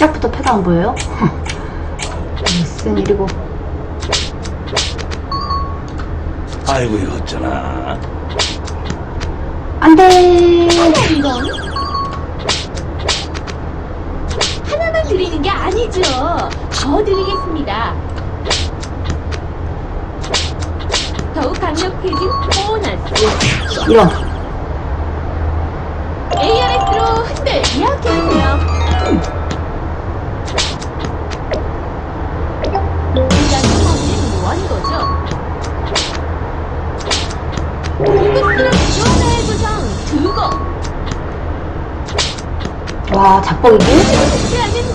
시작부터 패가 안 보여요? 무슨 일이고. 아이고 이거 어쩌나 안 돼! 이런 하나만 드리는 게 아니죠. 더 드리겠습니다. 더욱 강력해진 보너스. 이런. ARS로 흔들 예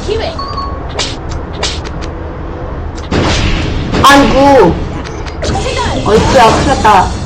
기회 아이고. 어이쿠야, 큰일 났다.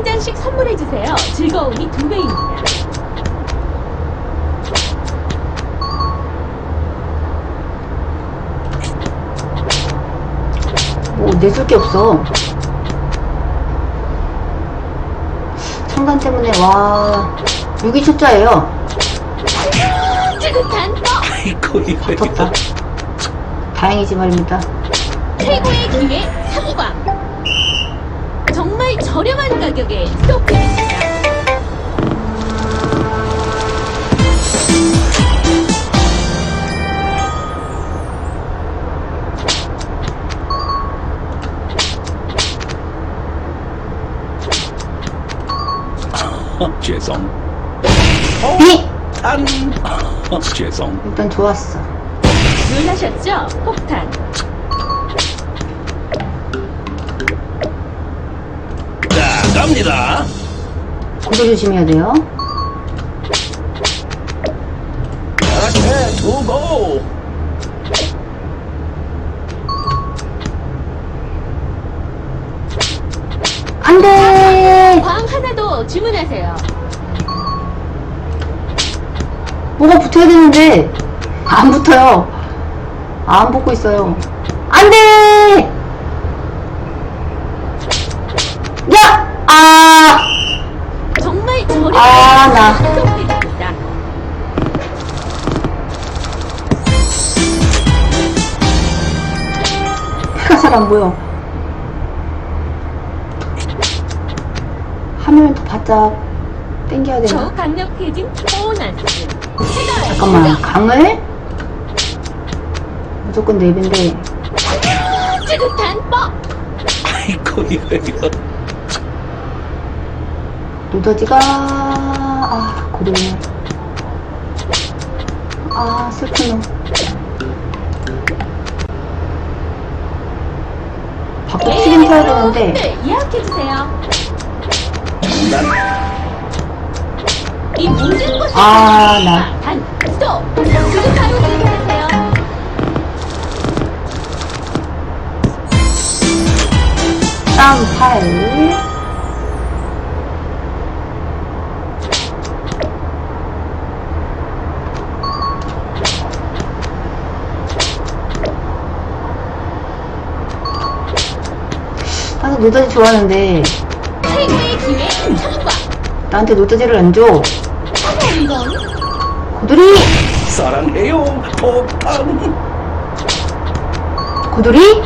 한 잔씩 선물해주세요 즐거움이 두 배입니다 뭐, 내줄 게 없어. 청단 때문에, 와. 6이 초짜예요. 뜨뜻한 떡 아이고 이거 덮었다. 다행이지 말입니다. 최고의 기회 3광 정말 저렴한 가격에 스토크입니다 어, 죄송 이! 안 어, 죄송 일단 좋았어. 놀라셨죠? 폭탄 자 갑니다 고도 조심해야 돼요. 이렇게 두고 안 돼! 광 하나 더 주문하세요 뭐가 붙어야 되는데, 안 붙어요. 안 붙고 있어요. 안 돼! 야! 아! 정말 저렴한 아, 나. 스토크입니다 해가 잘 안 보여. 화면을 더 바짝 당겨야 되나? 더욱 강력해진 시간 잠깐만, 강을? 무조건 랩인데, 뜨뜻한 뻑 아이고 이거 이거 노더지가, 아, 고르네. 아, 놈. 바꿔 튀김 사야 되는데, 네, 예약해주세요 난이 모든 것을 아, 나. 단 스톱 바로 쌈팔. 나도 노더지 좋아하는데, 최고의 기회 나한테 노더지를 안 줘. 이건 고돌이! 사랑해요 폭탄 고돌이?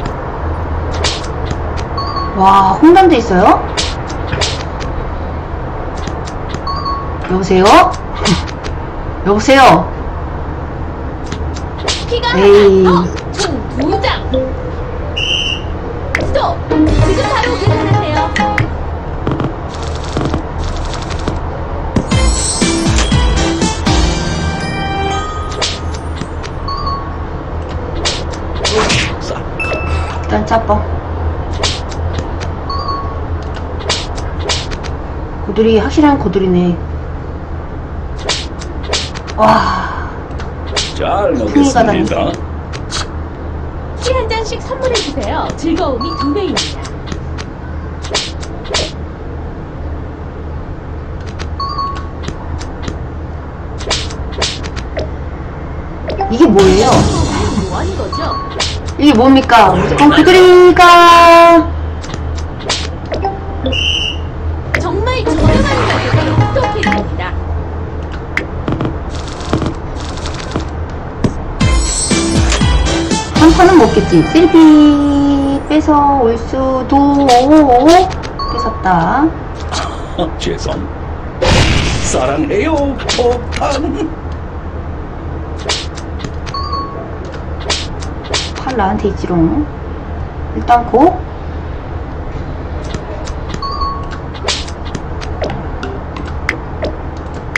와, 홍단도 있어요? 여보세요? 여보세요? 피가 에이. 하나 총 짜뻐. 고돌이, 확실한 고돌이네. 와, 잘 먹겠습니다 한 잔씩 선물해주세요. 즐거움이 두 배입니다. 뭡니까? 무조건 그들이가 정말 저렴한 가격에 스토킹입니다. 한 판은 먹겠지. 셀피 뺏어 올 수도 뺏었다. 아, 죄송. 사랑해요, 폭탄. 팔 나한테 있지롱. 일단 고.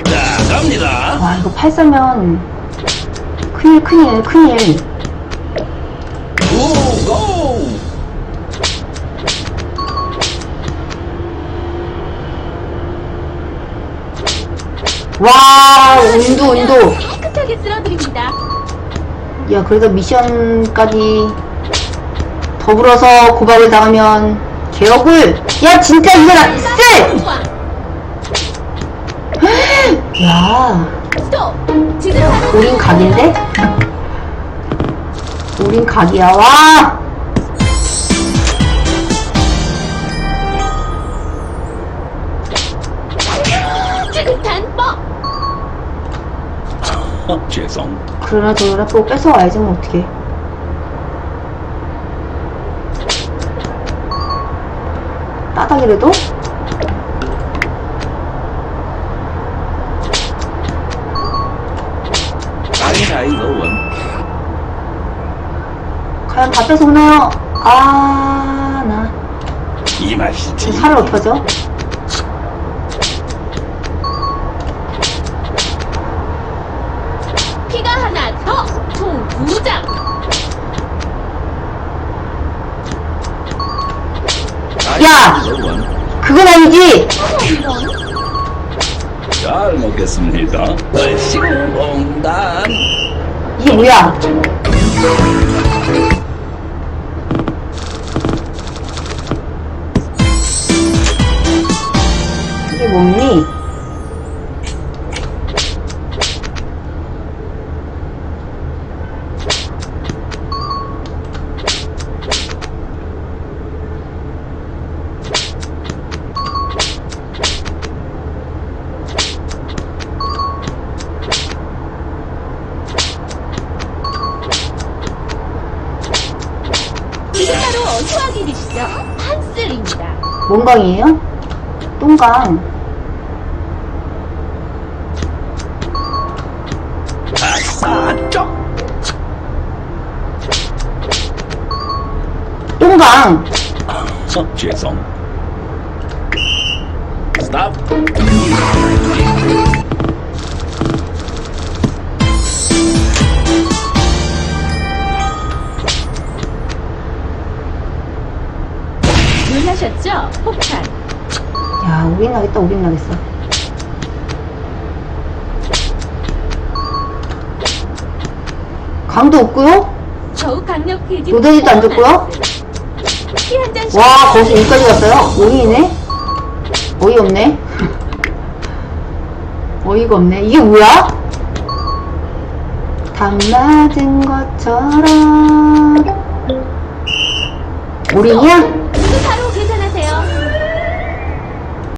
자, 갑니다. 와 이거 팔 사면 큰일 큰일 큰일. 고, 고! 와 운도 운도. 깨끗하게 쓸어드립니다. 야 그래도 미션까지 더불어서 고박을 당하면 개억을. 야 진짜 이거 나 쎄. 꽝! 야 우린 각인데? 우린 각이야 와. 죄송. 그러나 저러나 또 뺏어와야지 뭐 어떡해 따닥이라도? 아이, 아이, 너원. 과연 다 뺏어오나요? 아... 나 이 맛이지. 지금 살을 어떡하죠? 야! 그건 아니지! 잘 먹겠습니다. 얼씨구 봉단. 이게 뭐야? 이게 뭐니? 바로 어디 확인이시죠? 한슬입니다. 뭔강이에요? 똥강. 아싸. 똥강! 어, 죄송. 스탑. 놀라셨죠? 폭탄. 야, 오긴 나겠다, 오긴 나겠어. 강도 없고요? 더욱 노데지도 안 줬고요? 피한 잔씩 와, 거기서 여기까지 갔어요? 오이네? 어이없네? 어이가 없네. 이게 뭐야? 다 맞은 것처럼. 지금 바로.